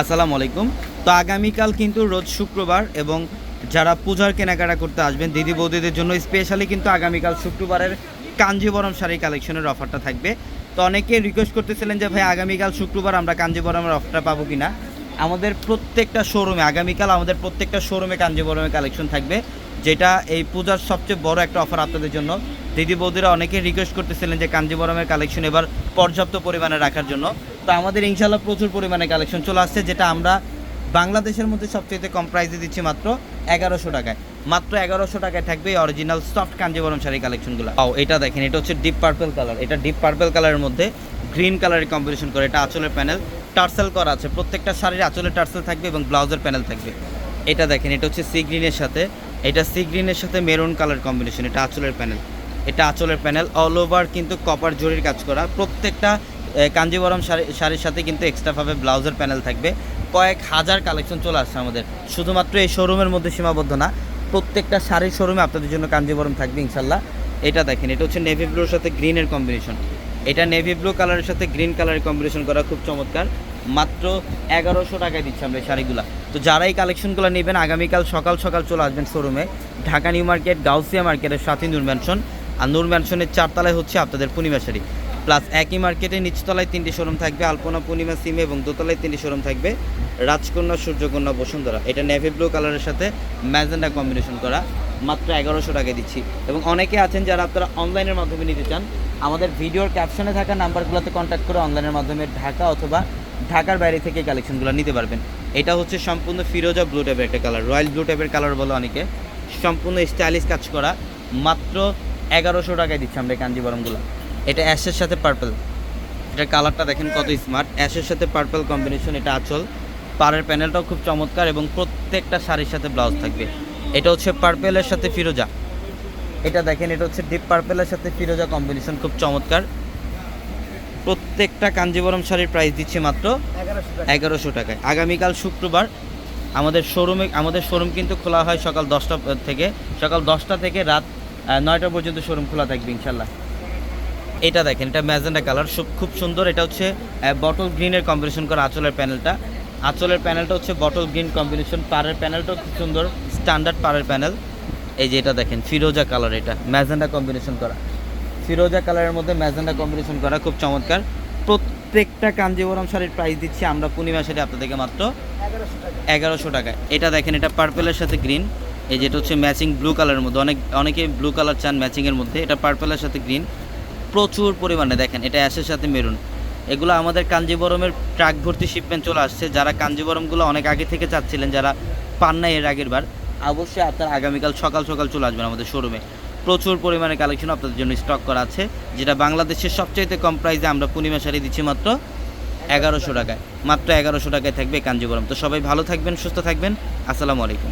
আসসালামু আলাইকুম। তো আগামীকাল কিন্তু রোজ শুক্রবার এবং যারা পূজার কেনাকাটা করতে আসবেন, দিদি বৌদিদের জন্য স্পেশালি কিন্তু আগামীকাল শুক্রবারের কাঞ্জিবরম শাড়ি কালেকশনের অফারটা থাকবে। তো অনেকে রিকোয়েস্ট করতেছিলেন যে, ভাই, আগামীকাল শুক্রবার আমরা কাঞ্জিবরমের অফারটা পাবো কিনা? আমাদের প্রত্যেকটা শোরুমে আগামীকাল আমাদের প্রত্যেকটা শোরুমে কাঞ্জিবরমের কালেকশন থাকবে, যেটা এই পূজার সবচেয়ে বড় একটা অফার আপনাদের জন্য। দিদি বৌদিরা অনেকে রিকোয়েস্ট করতেছিলেন যে কাঞ্জিবরমের কালেকশন এবার পর্যাপ্ত পরিমাণে রাখার জন্য। তো আমাদের ইনশাল্লাহ প্রচুর পরিমাণে কালেকশন চলে আসছে, যেটা আমরা বাংলাদেশের মধ্যে সবচেয়ে কম প্রাইসে দিচ্ছি মাত্র এগারোশো টাকায়। মাত্র এগারোশো টাকায় থাকবে অরিজিনাল সফট কাঞ্জিবরম শাড়ি কালেকশনগুলো ও এটা দেখেন, এটা হচ্ছে ডিপ পার্পল কালার এটা ডিপ পার্পল কালারের মধ্যে গ্রিন কালারের কম্বিনেশন করে এটা আঁচলের প্যানেল টার্সেল করা আছে। প্রত্যেকটা শাড়ির আঁচলের টার্সেল থাকবে এবং ব্লাউজের প্যানেল থাকবে। এটা দেখেন, এটা হচ্ছে সি গ্রিনের সাথে, এটা সি গ্রিনের সাথে মেরুন কালার কম্বিনেশন এটা আঁচলের প্যানেল এটা আঁচলের প্যানেল অল ওভার কিন্তু কপার জরির কাজ করা। প্রত্যেকটা কাঞ্জিবরম শাড়ি, শাড়ির সাথে কিন্তু এক্সট্রাভাবে ব্লাউজের প্যানেল থাকবে। কয়েক হাজার কালেকশন চলে আসছে আমাদের। শুধুমাত্র এই শোরুমের মধ্যে সীমাবদ্ধ না, প্রত্যেকটা শাড়ির শোরুমে আপনাদের জন্য কাঞ্জিবরম থাকবে ইনশাল্লাহ এটা দেখেন, এটা হচ্ছে নেভি ব্লুর সাথে গ্রিনের কম্বিনেশন এটা নেভি ব্লু কালারের সাথে গ্রিন কালারের কম্বিনেশন করা খুব চমৎকার। মাত্র এগারোশো টাকায় দিচ্ছি আমরা এই শাড়িগুলো। তো যারা এই কালেকশনগুলো নেবেন, আগামীকাল সকাল সকাল চলে আসবেন শোরুমে ঢাকা নিউ মার্কেট, গাউসিয়া মার্কেটের সাথে ম্যানশন আর নূর ম্যানশনের চারতলায় হচ্ছে আপনাদের পূর্ণিমা শাড়ি। প্লাস একই মার্কেটে নিচতলায় তিনটি শোরুম থাকবে, আলপনা, পূর্ণিমা, সিমে এবং দোতলায় তিনটি শোরুম থাকবে, রাজকন্যা, সূর্যকন্যা, বসুন্ধরা। এটা নেভি ব্লু কালারের সাথে ম্যাজেন্ডা কম্বিনেশন করা। মাত্র এগারোশো টাকা দিচ্ছি। এবং অনেকে আছেন যারা আপনারা অনলাইনের মাধ্যমে নিতে চান, আমাদের ভিডিওর ক্যাপশনে থাকা নাম্বারগুলোতে কন্ট্যাক্ট করে অনলাইনের মাধ্যমে ঢাকা অথবা ঢাকার বাইরে থেকে কালেকশনগুলো নিতে পারবেন। এটা হচ্ছে সম্পূর্ণ ফিরোজা ব্লু টাইপের একটা কালার রয়্যাল ব্লু টাইপের কালার বলো অনেকে। সম্পূর্ণ স্টাইলিশ কাজ করা। মাত্র এগারোশো টাকায় দিচ্ছি আমরা কাঞ্জিবরমগুলো এটা অ্যাশের সাথে পার্পল এটার কালারটা দেখেন কত স্মার্ট অ্যাশের সাথে পার্পল কম্বিনেশন এটা আঁচল। পাড়ের প্যানেলটাও খুব চমৎকার এবং প্রত্যেকটা শাড়ির সাথে ব্লাউজ থাকবে। এটা হচ্ছে পার্পেলের সাথে ফিরোজা। এটা দেখেন, এটা হচ্ছে ডিপ পার্পেলের সাথে ফিরোজা কম্বিনেশন খুব চমৎকার। প্রত্যেকটা কাঞ্জিবরম শাড়ির প্রাইস দিচ্ছে মাত্র এগারোশো টাকায়। আগামীকাল শুক্রবার আমাদের শোরুমে আমাদের শোরুম কিন্তু খোলা হয় সকাল দশটা থেকে সকাল দশটা থেকে রাত নয়টা পর্যন্ত শোরুম খোলা থাকবে ইনশাল্লাহ। এটা দেখেন, এটা ম্যাজেন্ডা কালার খুব সুন্দর। এটা হচ্ছে বটল গ্রিনের কম্বিনেশন করা আঁচলের প্যানেলটা আঁচলের প্যানেলটা হচ্ছে বটল গ্রিন কম্বিনেশন পাড়ের প্যানেলটাও খুব সুন্দর স্ট্যান্ডার্ড পাড়ের প্যানেল এই যে এটা দেখেন, ফিরোজা কালার এটা ম্যাজেন্ডা কম্বিনেশন করা। ফিরোজা কালারের মধ্যে ম্যাজেন্ডা কম্বিনেশন করা, খুব চমৎকার। প্রত্যেকটা কাঞ্জিবরম শাড়ির প্রাইস দিচ্ছি আমরা পূর্ণিমা শাড়ি আপনাদেরকে মাত্র এগারোশো টাকায়। এটা দেখেন, এটা পার্পেলের সাথে গ্রিন এই যেটা হচ্ছে ম্যাচিং ব্লু কালারের মধ্যে, অনেক, অনেকে ব্লু কালার চান ম্যাচিংয়ের মধ্যে, এটা পার্পেলের সাথে গ্রিন প্রচুর পরিমাণে দেখেন, এটা অ্যাশের সাথে মেরুন এগুলো আমাদের কাঞ্জিবরমের ট্রাক ভর্তি শিপমেন্ট চলে আসছে, যারা কাঞ্জিবরমগুলো অনেক আগে থেকে চাচ্ছিলেন, যারা পান নাই এর আগের বার, অবশ্যই আপনার আগামীকাল সকাল সকাল চলে আসবেন আমাদের শোরুমে প্রচুর পরিমাণে কালেকশন আপনাদের জন্য স্টক করা আছে, যেটা বাংলাদেশের সবচাইতে কম প্রাইসে আমরা পূর্ণিমা শাড়ি দিচ্ছি মাত্র এগারোশো টাকায়, মাত্র এগারোশো টাকায় থাকবে কাঞ্জিবরম। তো সবাই ভালো থাকবেন, সুস্থ থাকবেন, আসসালামু আলাইকুম।